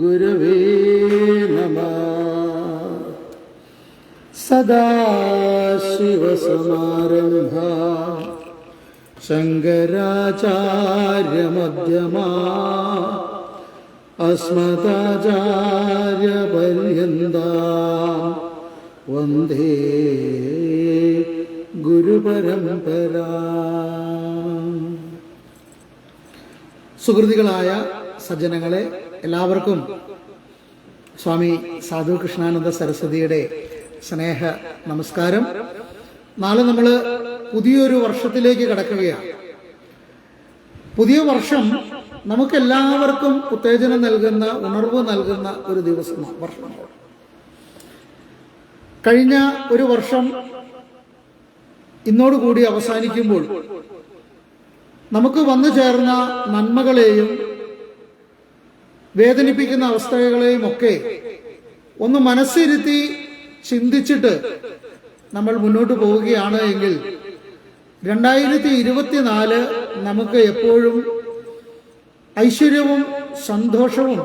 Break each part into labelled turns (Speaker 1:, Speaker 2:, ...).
Speaker 1: गुरवे नमः सदाशिवसमारम्भा शङ्कराचार्यमध्यमा अस्मदाचार्यपर्यन्ता वन्दे ഗുരുപരമ്പര സുഹൃതികളായ സജ്ജനങ്ങളെ എല്ലാവർക്കും സ്വാമി സാധു കൃഷ്ണാനന്ദ സരസ്വതിയുടെ സ്നേഹ നമസ്കാരം. നാളെ നമ്മൾ പുതിയൊരു വർഷത്തിലേക്ക് കടക്കുകയാണ്. പുതിയ വർഷം നമുക്ക് എല്ലാവർക്കും ഉത്തേജനം നൽകുന്ന ഉണർവ് നൽകുന്ന ഒരു ദിവസമാണ് വർഷമാണ് കഴിഞ്ഞ ഒരു വർഷം ഇന്നോടുകൂടി അവസാനിക്കുമ്പോൾ നമുക്ക് വന്നു ചേർന്ന നന്മകളെയും വേദനിപ്പിക്കുന്ന അവസ്ഥകളെയും ഒക്കെ ഒന്ന് മനസ്സിരുത്തി ചിന്തിച്ചിട്ട് നമ്മൾ മുന്നോട്ട് പോവുകയാണ് എങ്കിൽ രണ്ടായിരത്തി ഇരുപത്തിനാല് നമുക്ക് എപ്പോഴും ഐശ്വര്യവും സന്തോഷവും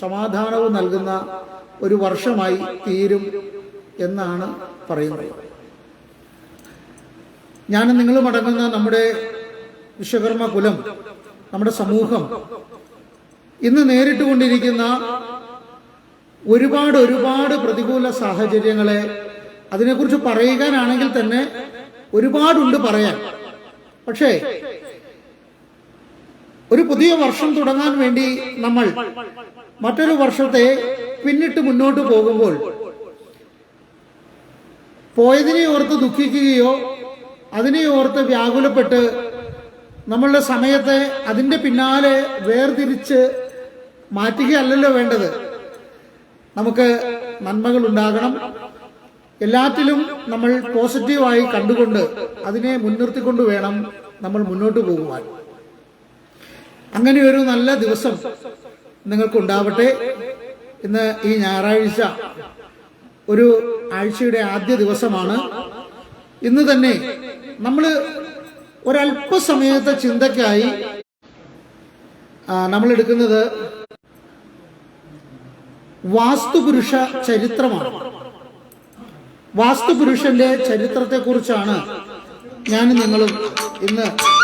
Speaker 1: സമാധാനവും നൽകുന്ന ഒരു വർഷമായി തീരും എന്നാണ് പറയുന്നത്. ഞാൻ നിങ്ങളും അടങ്ങുന്ന നമ്മുടെ വിശ്വകർമ്മ കുലം നമ്മുടെ സമൂഹം ഇന്ന് നേരിട്ട് കൊണ്ടിരിക്കുന്ന ഒരുപാട് ഒരുപാട് പ്രതികൂല സാഹചര്യങ്ങളെ അതിനെക്കുറിച്ച് പറയുകയാണെങ്കിൽ തന്നെ ഒരുപാടുണ്ട് പറയാൻ. പക്ഷേ ഒരു പുതിയ വർഷം തുടങ്ങാൻ വേണ്ടി നമ്മൾ മറ്റൊരു വർഷത്തെ പിന്നിട്ട് മുന്നോട്ട് പോകുമ്പോൾ പോയതിനെ ഓർത്ത് ദുഃഖിക്കുകയോ അതിനെ ഓർത്ത് വ്യാകുലപ്പെട്ട് നമ്മളുടെ സമയത്തെ അതിന്റെ പിന്നാലെ വേർതിരിച്ച് മാറ്റുകയല്ലല്ലോ വേണ്ടത്. നമുക്ക് നന്മകൾ ഉണ്ടാകണം എല്ലാറ്റിലും നമ്മൾ പോസിറ്റീവായി കണ്ടുകൊണ്ട് അതിനെ മുൻനിർത്തിക്കൊണ്ട് വേണം നമ്മൾ മുന്നോട്ട് പോകുവാൻ. അങ്ങനെ ഒരു നല്ല ദിവസം നിങ്ങൾക്കുണ്ടാവട്ടെ. ഇന്ന് ഈ ഞായറാഴ്ച ഒരു ആഴ്ചയുടെ ആദ്യ ദിവസമാണ്. ഇന്ന് തന്നെ നമ്മൾ ഒരല്പസമയത്തെ ചിന്തയ്ക്കായി നമ്മൾ എടുക്കുന്നത് വാസ്തുപുരുഷ ചരിത്രമാണ്. വാസ്തുപുരുഷന്റെ ചരിത്രത്തെക്കുറിച്ചാണ് ഞാൻ നിങ്ങളും ഇന്ന്